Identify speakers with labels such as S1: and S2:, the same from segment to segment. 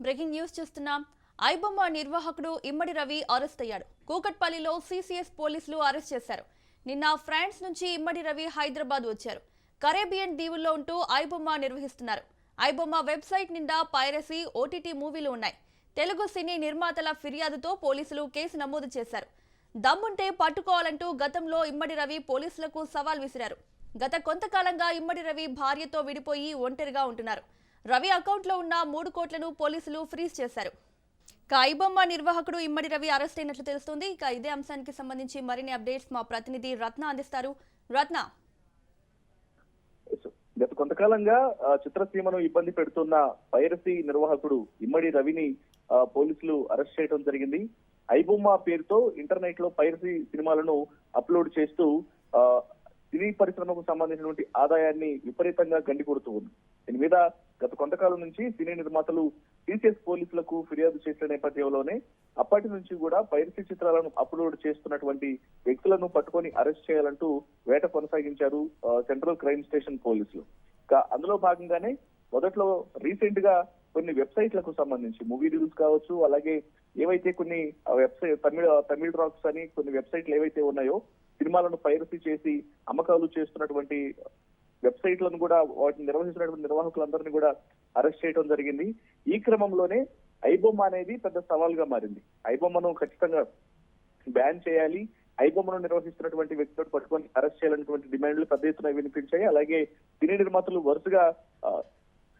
S1: Breaking news చూస్తున్నాం. ఐబొమ్మ నిర్వాహకుడు ఇమ్మడి Ravi arrest అయ్యాడు. కూకట్పల్లిలో సీసీఎస్ పోలీసులు అరెస్ట్ చేశారు. నిన్న ఫ్రాన్స్ నుంచి ఇమ్మడి రవి హైదరాబాద్ వచ్చారు. కరేబియన్ దీవుల్లో ఉంటూ ఐబొమ్మ నిర్వహిస్తున్నారు. ఐబొమ్మ వెబ్సైట్ నిండా పైరసీ ఓటీటీ మూవీలు ఉన్నాయి. తెలుగు సినీ నిర్మాతల ఫిర్యాదుతో పోలీసులు కేసు నమోదు చేశారు. దమ్ముంటే పట్టుకోవాలంటూ గతంలో ఇమ్మడి రవి పోలీసులకు సవాల్ విసిరారు. గత కొంతకాలంగా ఇమ్మడి రవి భార్యతో విడిపోయి ఒంటరిగా ఉంటున్నారు. రవి అకౌంట్లో ఉన్న మూడు కోట్లను పోలీసులు ఫ్రీజ్ చేశారు. కాయిబొమ్మ నిర్వాహకుడు ఇమ్మడి రవి అరెస్ట్ అయినట్లు తెలుస్తుంది. ఇక ఇదే అంశానికి సంబంధించి మరిన్ని అప్డేట్స్ మా ప్రతినిధి రత్న అందిస్తారు. రత్న.
S2: గత కొంతకాలంగా చిత్రసీమను ఇబ్బంది పెడుతున్న పైరసీ నిర్వాహకుడు ఇమ్మడి రవిని పోలీసులు అరెస్ట్ చేయడం జరిగింది. ఐబొమ్మ పేరుతో ఇంటర్నెట్లో పైరసీ సినిమాలను అప్లోడ్ చేస్తూ సినీ పరిశ్రమకు సంబంధించినటువంటి ఆదాయాన్ని విపరీతంగా గండి కొడుతూ ఉంది. దీని మీద గత కొంతకాలం నుంచి సినీ నిర్మాతలు టీసీఎస్ పోలీసులకు ఫిర్యాదు చేసిన నేపథ్యంలోనే అప్పటి నుంచి కూడా పైరసీ చిత్రాలను అప్లోడ్ చేస్తున్నటువంటి వ్యక్తులను పట్టుకొని అరెస్ట్ చేయాలంటూ వేట కొనసాగించారు సెంట్రల్ క్రైమ్ స్టేషన్ పోలీసులు. అందులో భాగంగానే మొదట్లో రీసెంట్గా కొన్ని వెబ్సైట్లకు సంబంధించి మూవీ రివ్యూస్ కావచ్చు అలాగే ఏవైతే కొన్ని వెబ్సైట్ తమిళ తమిళ రాక్స్ అని కొన్ని వెబ్సైట్లు ఏవైతే ఉన్నాయో సినిమాలను పైరసీ చేసి అమ్మకాలు చేస్తున్నటువంటి వెబ్సైట్లను కూడా వాటిని నిర్వహిస్తున్నటువంటి నిర్వాహకులందరినీ కూడా అరెస్ట్ చేయడం జరిగింది. ఈ క్రమంలోనే ఐబొమ్మ అనేది పెద్ద సవాల్గా మారింది. ఐబొమ్మను ఖచ్చితంగా బ్యాన్ చేయాలి. ఐబొమ్మను నిర్వహిస్తున్నటువంటి వ్యక్తులను పట్టుకొని అరెస్ట్ చేయాలన్నటువంటి డిమాండ్లు పెద్ద ఎత్తున వినిపించాయి. అలాగే సినీ నిర్మాతలు వరుసగా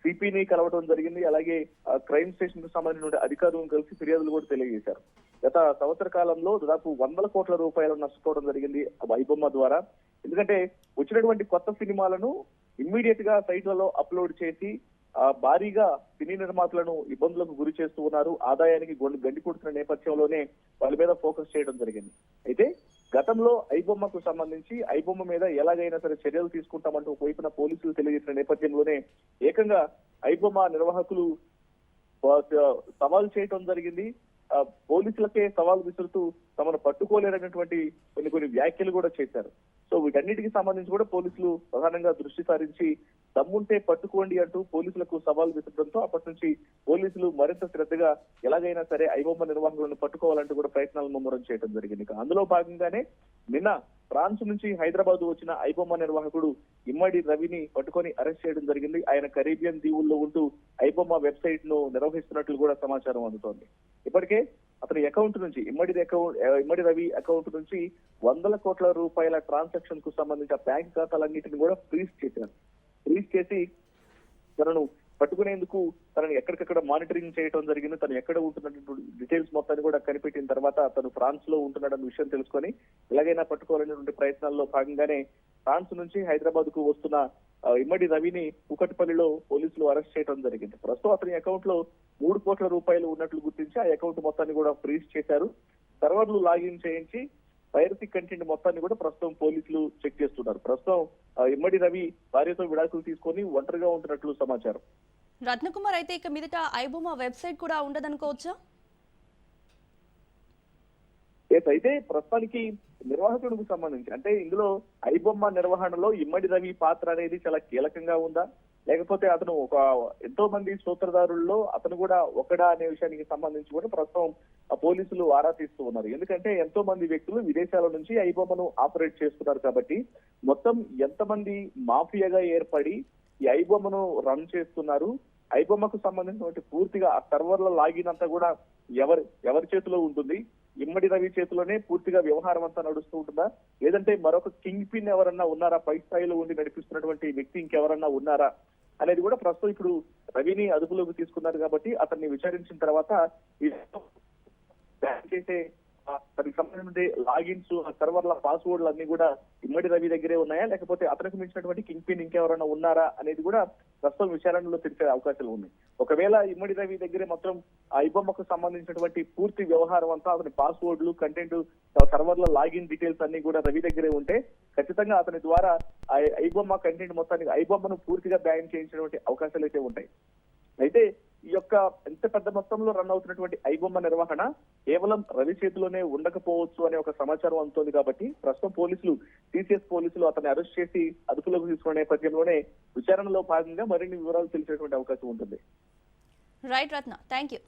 S2: సిపిని కలవడం జరిగింది. అలాగే క్రైమ్ స్టేషన్కు సంబంధించిన అధికారులను కలిసి ఫిర్యాదులు కూడా తెలియజేశారు. గత సంవత్సర కాలంలో దాదాపు వందల కోట్ల రూపాయలు నష్టపోవడం జరిగింది ఆ ఐబొమ్మ ద్వారా. ఎందుకంటే వచ్చినటువంటి కొత్త సినిమాలను ఇమ్మీడియట్గా సైట్లలో అప్లోడ్ చేసి ఆ, భారీగా సినీ నిర్మాతలను ఇబ్బందులకు గురి చేస్తూ ఉన్నారు. ఆదాయానికి గొండు గండి కొడుతున్న నేపథ్యంలోనే వాళ్ళ మీద ఫోకస్ చేయడం జరిగింది. అయితే గతంలో ఐబొమ్మకు సంబంధించి ఐబొమ్మ మీద ఎలాగైనా సరే చర్యలు తీసుకుంటామంటూ ఒకవైపున పోలీసులు తెలియజేసిన నేపథ్యంలోనే ఏకంగా ఐబొమ్మ నిర్వాహకులు సవాల్ చేయటం జరిగింది. పోలీసులకే సవాల్ విసురుతూ తమను పట్టుకోలేరనేటువంటి కొన్ని కొన్ని వ్యాఖ్యలు కూడా చేశారు. సో వీటన్నిటికి సంబంధించి కూడా పోలీసులు ప్రధానంగా దృష్టి సారించి దమ్ముంటే పట్టుకోండి అంటూ పోలీసులకు సవాల్ విసరడంతో అప్పటి నుంచి పోలీసులు మరింత శ్రద్ధగా ఎలాగైనా సరే ఐబొమ్మ నిర్వాహకులను పట్టుకోవాలంటూ కూడా ప్రయత్నాలు ముమ్మరం చేయడం జరిగింది. అందులో భాగంగానే నిన్న ఫ్రాన్స్ నుంచి హైదరాబాద్ వచ్చిన ఐబొమ్మ నిర్వాహకుడు ఇమ్మడి రవిని పట్టుకొని అరెస్ట్ చేయడం జరిగింది. ఆయన కరీబియన్ దీవుల్లో ఉంటూ ఐబొమ్మ వెబ్సైట్ను నిర్వహిస్తున్నట్లు కూడా సమాచారం అందుతోంది. ఇప్పటికే అతని అకౌంట్ నుంచి ఇమ్మడి అకౌంట్ ఇమ్మడి రవి అకౌంట్ నుంచి వందల కోట్ల రూపాయల ట్రాన్సాక్షన్కు సంబంధించిన బ్యాంక్ ఖాతాలన్నింటిని కూడా ఫ్రీజ్ చేశారు. ఫ్రీజ్ చేసి తనను పట్టుకునేందుకు తనని ఎక్కడికక్కడ మానిటరింగ్ చేయడం జరిగింది. తను ఎక్కడ ఉంటున్నటువంటి డీటెయిల్స్ మొత్తాన్ని కూడా కనిపెట్టిన తర్వాత తను ఫ్రాన్స్లో ఉంటున్నాడన్న విషయం తెలుసుకొని ఎలాగైనా పట్టుకోవాలనేటువంటి ప్రయత్నాల్లో భాగంగానే ఫ్రాన్స్ నుంచి హైదరాబాద్కు వస్తున్న ఇమ్మడి రవిని కుకట్పల్లిలో పోలీసులు అరెస్ట్ చేయడం జరిగింది. ప్రస్తుతం అతని అకౌంట్లో మూడు కోట్ల రూపాయలు ఉన్నట్లు గుర్తించి ఆ అకౌంట్ మొత్తాన్ని కూడా ఫ్రీజ్ చేశారు. సర్వర్లు లాగిన్ చేయించి పైరసీ కంటెంట్ మొత్తాన్ని కూడా ప్రస్తుతం పోలీసులు చెక్ చేస్తున్నారు. ప్రస్తుతం ఇమ్మడి రవి భార్యతో విడాకులు తీసుకొని ఒంటరిగా ఉంటున్నట్లు సమాచారం.
S1: రత్నకుమార్ అయితే ఇక మీదట ఐబొమ్మ వెబ్సైట్ కూడా ఉండదనుకోవచ్చా?
S2: అయితే ప్రస్తుతానికి నిర్వాహకుడికి సంబంధించి అంటే ఇందులో ఐబొమ్మ నిర్వహణలో ఇమ్మడి రవి పాత్ర అనేది చాలా కీలకంగా ఉందా? లేకపోతే అతను ఒక ఎంతో మంది సూత్రధారుల్లో అతను కూడా ఒకడా అనే విషయానికి సంబంధించి కూడా ప్రస్తుతం పోలీసులు ఆరా తీస్తూ ఉన్నారు. ఎందుకంటే ఎంతో మంది వ్యక్తులు విదేశాల నుంచి ఐబొమ్మను ఆపరేట్ చేస్తున్నారు కాబట్టి మొత్తం ఎంతమంది మాఫియాగా ఏర్పడి ఈ ఐబొమ్మను రన్ చేస్తున్నారు. ఐబొమ్మకు సంబంధించినటువంటి పూర్తిగా ఆ సర్వర్ల లాగిన్ అంతా కూడా ఎవరి ఎవరి చేతిలో ఉంటుంది? ఇమ్మడి రవి చేతిలోనే పూర్తిగా వ్యవహారం అంతా నడుస్తూ ఉంటుందా? లేదంటే మరొక కింగ్ పిన్ ఎవరన్నా ఉన్నారా? పై స్థాయిలో ఉండి నడిపిస్తున్నటువంటి వ్యక్తి ఇంకెవరన్నా ఉన్నారా? అనేది కూడా ప్రస్తుతం ఇప్పుడు రవిని అదుపులోకి తీసుకున్నారు కాబట్టి అతన్ని విచారించిన తర్వాత చేసే దానికి సంబంధించిన లాగిన్స్ సర్వర్ల పాస్వర్డ్లు అన్ని కూడా ఇమ్మడి రవి దగ్గరే ఉన్నాయా? లేకపోతే అతనికి మించినటువంటి కింగ్ పిన్ ఇంకెవరైనా ఉన్నారా? అనేది కూడా ప్రస్తుతం విచారణలో తెలిసే అవకాశాలు ఉన్నాయి. ఒకవేళ ఇమ్మడి రవి దగ్గరే మొత్తం ఆ ఐబొమ్మకు సంబంధించినటువంటి పూర్తి వ్యవహారం అంతా అతని పాస్వర్డ్లు కంటెంట్ సర్వర్ల లాగిన్ డీటెయిల్స్ అన్ని కూడా రవి దగ్గరే ఉంటే ఖచ్చితంగా అతని ద్వారా ఆ ఐబొమ్మ కంటెంట్ మొత్తానికి ఐబొమ్మను పూర్తిగా బ్యాన్ చేయించినటువంటి అవకాశాలు అయితే ఉంటాయి. అయితే ఈ యొక్క ఎంత పెద్ద మొత్తంలో రన్ అవుతున్నటువంటి ఐబొమ్మ నిర్వహణ కేవలం రవి చేతిలోనే ఉండకపోవచ్చు అనే ఒక సమాచారం అందుతోంది కాబట్టి ప్రస్తుతం పోలీసులు టీసీఎస్ పోలీసులు అతన్ని అరెస్ట్ చేసి అదుపులోకి తీసుకున్న నేపథ్యంలోనే విచారణలో భాగంగా మరిన్ని వివరాలు తెలిసేటువంటి అవకాశం ఉంటుంది.
S1: Right Ratna thank you